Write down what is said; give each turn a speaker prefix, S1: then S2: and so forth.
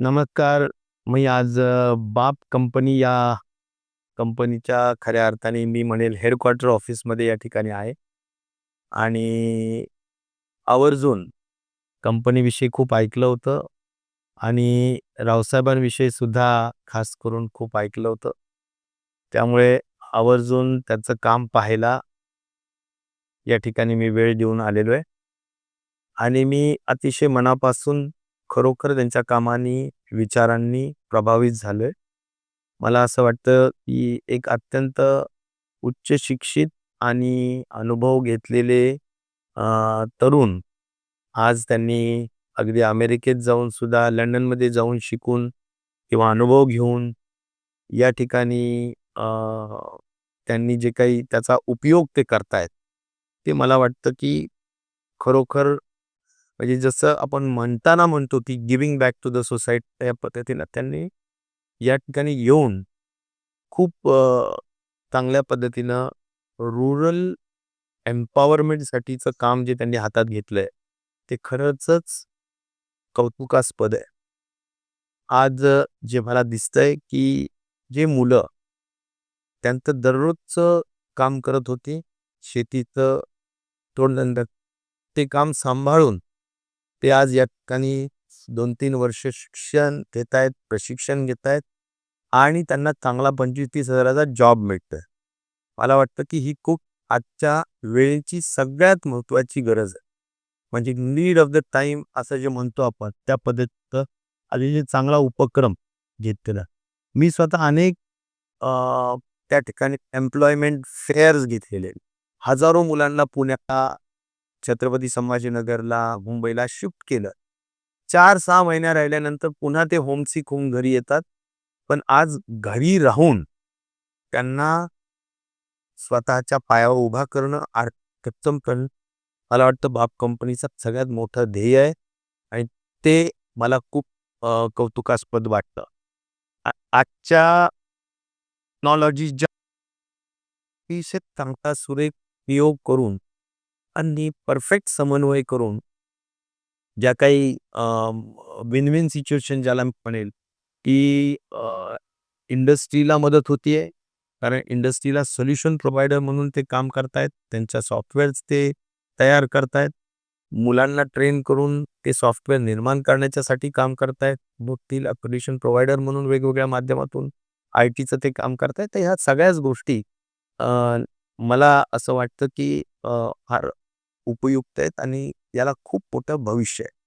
S1: नमस्कार. मी आज अ, बाप कंपनी या कंपनीच्या खऱ्या अर्थाने मी म्हणेल हेडक्वार्टर ऑफिसमध्ये या ठिकाणी आहे. आणि आवर्जून कंपनीविषयी खूप ऐकलं होतं आणि रावसाहेबांविषयी सुद्धा खास करून खूप ऐकलं होतं. त्यामुळे आवर्जून त्याचं काम पाहायला या ठिकाणी मी वेळ देऊन आलेलो आहे. आणि मी अतिशय मनापासून खरोखर त्यांच्या कामानी, विचारांनी प्रभावित झालोय. मला असं वाटतं, की एक अत्यंत उच्च शिक्षित आणि अनुभव घेतलेले तरुण आज त्यांनी अगदी अमेरिकेत जाऊन सुद्धा लंडनमध्ये जाऊन शिकून किंवा अनुभव घेऊन या ठिकाणी त्यांनी जे काही त्याचा उपयोग ते करतायत, ते मला वाटतं, की खरोखर म्हणजे जसं आपण म्हणताना म्हणतो, की giving back to the society या पद्धतीनं त्यांनी या ठिकाणी येऊन खूप चांगल्या पद्धतीनं रुरल एम्पॉवरमेंटसाठीचं काम जे त्यांनी हातात घेतलंय, ते खरंचच कौतुकास्पद आहे. आज जे मला दिसतंय, की जे मुलं त्यांचं दररोजचं काम करत होती, शेतीचं तोडधंदा, ते काम सांभाळून ते आज या ठिकाणी 2-3 वर्ष शिक्षण घेतायत, प्रशिक्षण घेतायत आणि त्यांना चांगला पंचवीस तीस हजाराचा जॉब मिळतोय. मला वाटतं, की ही खूप आजच्या वेळेची सगळ्यात महत्त्वाची गरज आहे. म्हणजे नीड ऑफ द टाईम असं जे म्हणतो आपण, त्या पद्धतीचं अतिशय चांगला उपक्रम घेतलेला. मी स्वतः अनेक त्या ठिकाणी एम्प्लॉयमेंट फेअर्स घेतलेले. हजारो मुलांना पुण्याला, छत्रपती संभाजीनगरला, मुंबईला शिफ्ट केलं. चार सहा महिन्या राहिल्यानंतर पुन्हा ते होमसिक होऊन घरी येतात. पण आज घरी राहून त्यांना स्वतःच्या पायावर उभा करणं, सक्षम करणं, मला वाटतं बाप कंपनीचा सगळ्यात मोठं ध्येय आहे आणि ते मला खूप कौतुकास्पद वाटतं. आजच्या टेक्नॉलॉजीच्या अतिशय सांगता सुरेख उपयोग करून परफेक्ट समन्वय करून ज्या काही अ, विन-विन सिच्युएशन ज्याला म्हणेल, की इंडस्ट्रीला मदत होतीये. कारण इंडस्ट्रीला सोल्युशन प्रोव्हायडर म्हणून ते काम करतायत. त्यांच्या सॉफ्टवेअर ते तयार करतायत. मुलांना ट्रेन करून ते सॉफ्टवेअर निर्माण करण्याच्यासाठी काम करतायत. मग ती सोल्युशन प्रोव्हायडर म्हणून वेगवेगळ्या माध्यमातून आय-टीचं ते काम करतायत. तर ह्या सगळ्याच गोष्टी मला असं वाटतं, की फार उपयुक्त आहेत आणि याला खूप मोठं भविष्य आहे.